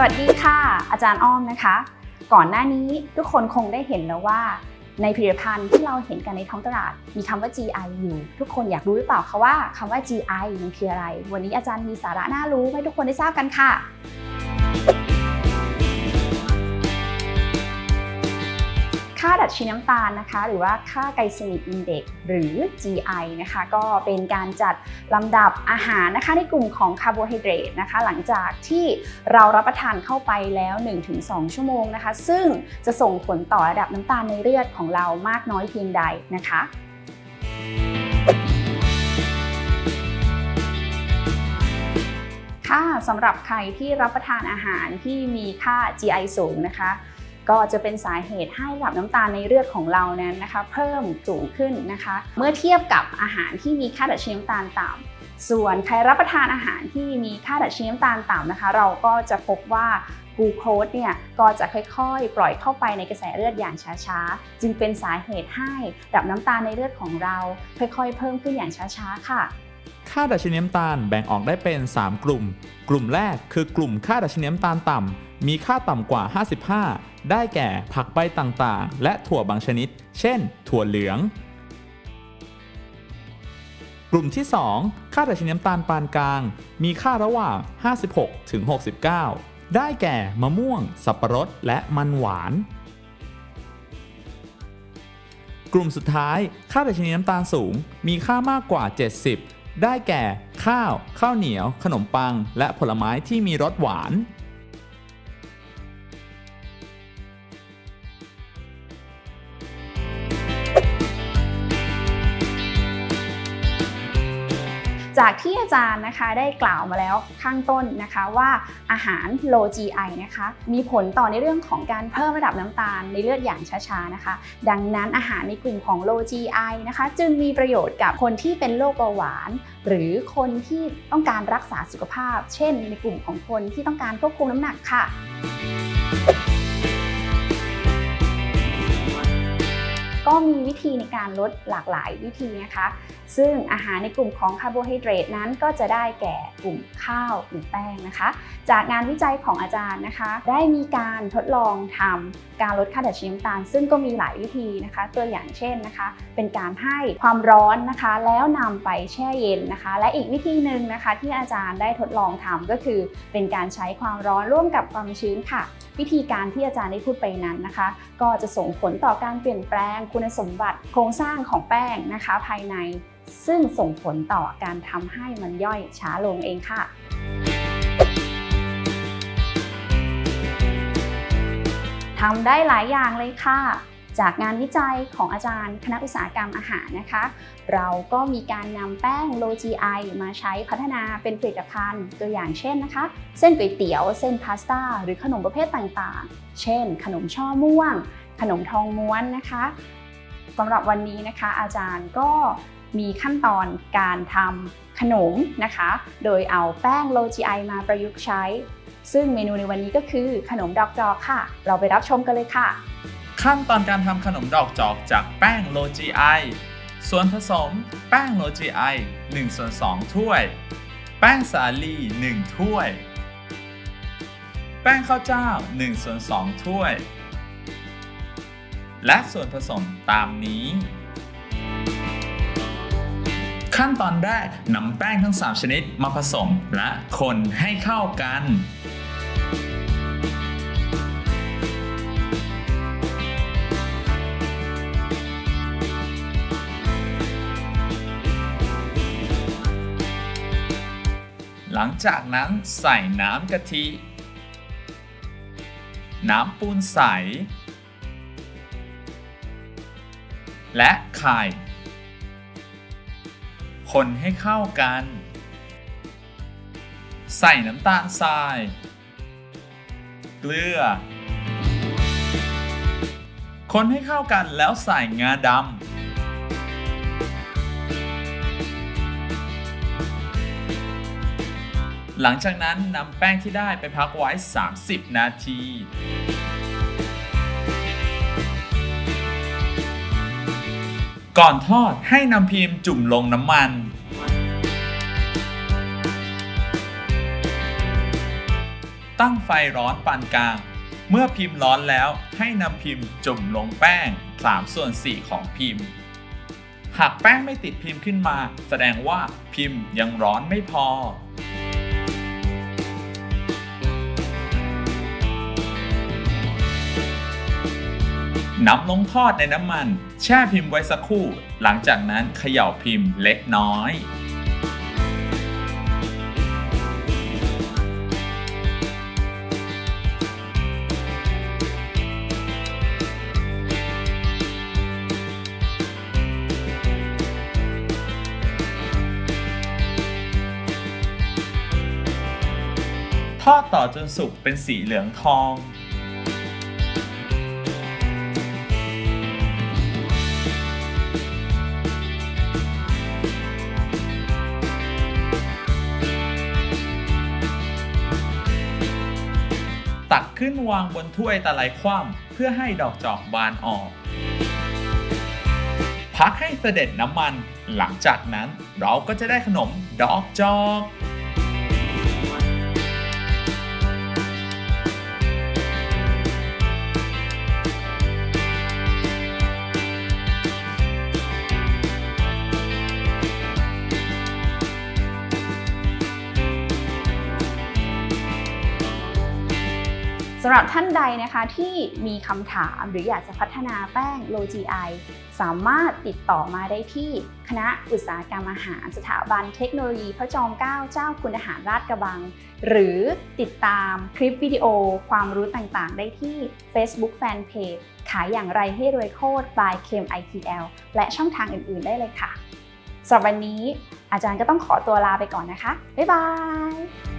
สวัสดีค่ะ อาจารย์อ้อมนะคะ ก่อนหน้านี้ทุกคนคงได้เห็นแล้วว่า ในผลิตภัณฑ์ที่เราเห็นกันในท้องตลาด มีคำว่า GI อยู่ ทุกคนอยากรู้หรือเปล่าคะว่าคำว่า GI มันคืออะไร วันนี้อาจารย์มีสาระน่ารู้ให้ทุกคนได้ทราบกันค่ะ ค่าดัชนีน้ำตาลนะคะ หรือว่าค่าไกลเซมิกอินเด็กหรือ GI นะคะ ก็เป็นการจัดลำดับอาหารนะคะในกลุ่มของคาร์โบไฮเดรตนะคะ หลังจากที่เรารับประทานเข้าไปแล้ว 1-2 ชั่วโมงนะคะ ซึ่งจะส่งผลต่อระดับน้ำตาลในเลือดของเรามากน้อยเพียงใดนะคะค่ะสำหรับใครที่รับประทานอาหารที่มีค่า GI สูงนะคะ ก็จะเป็นสาเหตุให้ระดับน้ำตาลในเลือดของเรานั้นนะคะ เพิ่มสูงขึ้นนะคะ เมื่อเทียบกับอาหารที่มีค่าดัชนีน้ำตาลต่ำส่วนใครรับประทานอาหารที่มีค่าดัชนีน้ำตาลต่ำนะคะ เราก็จะพบว่ากลูโคสเนี่ยก็จะค่อยๆ ปล่อยเข้าไปในกระแสเลือดอย่างช้าๆ จึงเป็นสาเหตุให้ระดับน้ำตาลในเลือดของเรา ค่อยๆ เพิ่มขึ้นอย่างช้าๆค่ะ ค่าดัชนีน้ำตาลแบ่งออกได้เป็น 3 กลุ่ม กลุ่มแรกคือกลุ่มค่าดัชนีน้ำตาลต่ำ มีค่าต่ำกว่า 55 ได้แก่ผักใบต่างๆ และถั่วบางชนิด เช่น ถั่วเหลือง กลุ่มที่ 2 ค่าดัชนีน้ำตาลปานกลาง มีค่าระหว่าง 56 ถึง 69 ได้แก่มะม่วง สับปะรด และมันหวาน กลุ่มสุดท้าย ค่าดัชนีน้ำตาลสูง มีค่ามากกว่า 70 ได้แก่ข้าว ข้าวเหนียว ขนมปัง และผลไม้ที่มีรสหวาน จากที่อาจารย์นะคะได้กล่าวมาแล้วข้างต้นนะคะว่าอาหาร low GI นะคะมีผลต่อในเรื่องของการเพิ่มระดับน้ำตาลในเลือดอย่างช้าๆนะคะ ดังนั้นอาหารในกลุ่มของ low GI นะคะ จึงมีประโยชน์กับคนที่เป็นโรคเบาหวาน หรือคนที่ต้องการรักษาสุขภาพ เช่น ในกลุ่มของคนที่ต้องการควบคุมน้ำหนักค่ะ มีวิธีในการลดหลากหลายวิธีนะคะ ซึ่งอาหารในกลุ่มของคาร์โบไฮเดรตนั้นก็จะได้แก่กลุ่มข้าวหรือแป้งนะคะ จากงานวิจัยของอาจารย์นะคะ ได้มีการทดลองทำการลดค่าดัชนีน้ำตาล ซึ่งก็มีหลายวิธีนะคะ ตัวอย่างเช่นนะคะ เป็นการให้ความร้อนนะคะ แล้วนำไปแช่เย็นนะคะ และอีกวิธีหนึ่งนะคะที่อาจารย์ได้ทดลองทำก็คือ เป็นการใช้ความร้อนร่วมกับความชื้นค่ะ วิธีการที่อาจารย์ได้พูดไปนั้นนะคะ ก็จะส่งผลต่อการเปลี่ยนแปลงคุณสมบัติโครงสร้างของแป้งนะคะภายใน ซึ่งส่งผลต่อการทำให้มันย่อยช้าลงเองค่ะทำได้หลายอย่างเลยค่ะ จากงานวิจัยของอาจารย์คณะอุตสาหกรรมอาหารนะคะ เราก็มีการนำแป้ง low GI มาใช้พัฒนาเป็นผลิตภัณฑ์ตัวอย่างเช่นนะคะ เส้นก๋วยเตี๋ยว เส้นพาสต้า หรือขนมประเภทต่างๆ เช่น ขนมช่อม่วง ขนมทองม้วนนะคะ สำหรับวันนี้นะคะอาจารย์ก็มีขั้นตอนการทำขนมนะคะ โดยเอาแป้ง low GI มาประยุกต์ใช้ ซึ่งเมนูในวันนี้ก็คือขนมดอกจอกค่ะ เราไปรับชมกันเลยค่ะ ขั้นตอนการทำขนมดอกจอกจากแป้งโล GI ส่วนผสมแป้งโล GI 1ส่วน2ถ้วย แป้งสาลี 1 ถ้วย แป้งข้าวเจ้า1ส่วน2ถ้วย และส่วนผสมตามนี้ ขั้นตอนแรกนำแป้งทั้ง 3 ชนิดมาผสมและคนให้เข้ากันหลังจากนั้นใส่น้ำกะทิ น้ำปูนใส และไข่ คนให้เข้ากัน ใส่น้ำตาลทราย เกลือ คนให้เข้ากันแล้วใส่งาดำหลังจากนั้นนำแป้งที่ได้ไปพักไว้ 30 นาที ก่อนทอดให้นำพิมพ์จุ่มลงน้ำมัน ตั้งไฟร้อนปานกลาง เมื่อพิมพ์ร้อนแล้วให้นำพิมพ์จุ่มลงแป้ง3ส่วน4ของพิมพ์ หากแป้งไม่ติดพิมพ์ขึ้นมา แสดงว่าพิมพ์ยังร้อนไม่พอ นำลงทอดในน้ำมัน แช่พิมพ์ไว้สักครู่ หลังจากนั้นเขย่าพิมพ์เล็กน้อยทอดต่อจนสุกเป็นสีเหลืองทอง ตักขึ้นวางบนถ้วยตะไลคว่ำเพื่อให้ดอกจอกบานออก พักให้เสด็จน้ำมัน หลังจากนั้นเราก็จะได้ขนมดอกจอกำหรับท่านใดนะคะที่มีคำถามหรืออยากจะพัฒนาแป้ง Low GI สามารถติดต่อมาได้ที่คณะอุตสาหกรรมอาหารสถาบันเทคโนโลยีพระจอมเกล้าเจ้าคุณอาหารราชกระบัง หรือติดตามคลิปวิดีโอความรู้ต่างๆ ได้ที่ Facebook Fanpage ขายอย่างไรให้รวยโคตร by Kem ITL และช่องทางอื่น ๆ ได้เลยค่ะสำหรับวันนี้อาจารย์ก็ต้องขอตัวลาไปก่อนนะคะ บ๊ายบาย